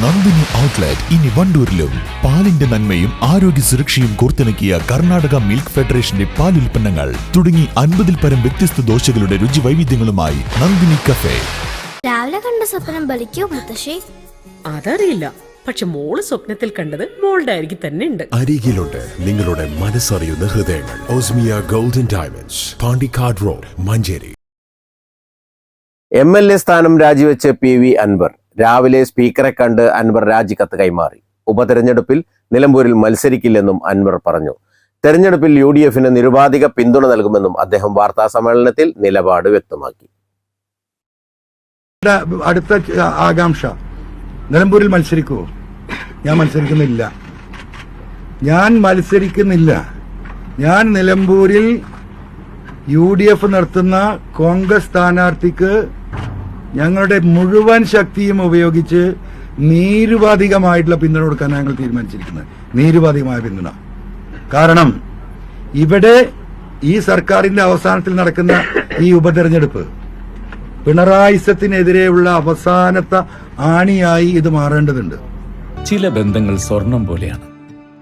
Nandini outlet ഇനി വണ്ടൂരിലും. പാലിന്റെ നന്മയും ആരോഗ്യ സുരക്ഷയും കോർത്തിണക്കിയ കർണാടക മിൽക്ക് ഫെഡറേഷന്റെ പാൽ ഉൽപ്പന്നങ്ങൾ തുടങ്ങി അൻപതിൽ പരം വ്യത്യസ്ത ദോശകളുടെ രുചി വൈവിധ്യങ്ങളുമായി നന്ദിനി കഫേ. രാവിലെ കണ്ട സ്വപ്നം ബലിക്കോ മുത്തശ്ശി? അതറിയില്ല. പക്ഷെ മോൾ സ്വപ്നത്തിൽ കണ്ടത് മോളുടെ അരികിൽ തന്നെ ഉണ്ട്. അരികിലുണ്ട് നിങ്ങളുടെ മനസ്സറിയുന്ന ഹൃദയങ്ങൾ. Osmia golden diamonds Pandikkad road Manjeri. MLA L A സ്ഥാനം രാജിവെച്ച പി വി അൻവർ. രാവിലെ സ്പീക്കറെ കണ്ട് അൻവർ രാജിക്കത്ത് കൈമാറി. ഉപതെരഞ്ഞെടുപ്പിൽ നിലമ്പൂരിൽ മത്സരിക്കില്ലെന്നും അൻവർ പറഞ്ഞു. തെരഞ്ഞെടുപ്പിൽ യു ഡി എഫിന് നിരുപാധിക പിന്തുണ നൽകുമെന്നും അദ്ദേഹം വാർത്താ സമ്മേളനത്തിൽ നിലപാട് വ്യക്തമാക്കി. അടുത്ത ആകാംക്ഷ. നിലമ്പൂരിൽ മത്സരിക്കുമോ ഞാൻ മത്സരിക്കുന്നില്ല. ഞാൻ മത്സരിക്കുന്നില്ല. ഞാൻ നിലമ്പൂരിൽ യു ഡി എഫ് നടത്തുന്ന കോൺഗ്രസ് സ്ഥാനാർത്ഥിക്ക് ഞങ്ങളുടെ മുഴുവൻ ശക്തിയും ഉപയോഗിച്ച് നീരുപാധികമായിട്ടുള്ള പിന്തുണ കൊടുക്കാൻ ഞങ്ങൾ തീരുമാനിച്ചിരിക്കുന്നത്. നീരുപാധികമായ പിന്തുണ. കാരണം ഇവിടെ ഈ സർക്കാരിന്റെ അവസാനത്തിൽ നടക്കുന്ന ഈ ഉപതെരഞ്ഞെടുപ്പ് പിണറായിസത്തിനെതിരെയുള്ള അവസാനത്തെ ആണിയായി ഇത് മാറേണ്ടതുണ്ട്. ചില ബന്ധങ്ങൾ സ്വർണം പോലെയാണ്.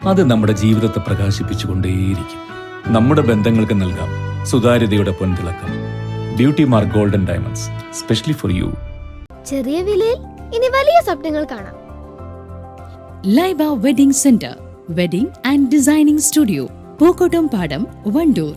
അത് നമ്മുടെ ജീവിതത്തെ പ്രകാശിപ്പിച്ചുകൊണ്ടേയിരിക്കും. നമ്മുടെ ബന്ധങ്ങൾക്ക് നൽകാം. സുതാര്യതയുടെ പൊൻതിളക്കം. Beauty mark golden diamonds specially for you ചെറിയ വിലയിൽ ഇനി വലിയ സ്വപ്നങ്ങൾ കാണാം. Laiba wedding center wedding and designing studio Pookkottumpadam Wandoor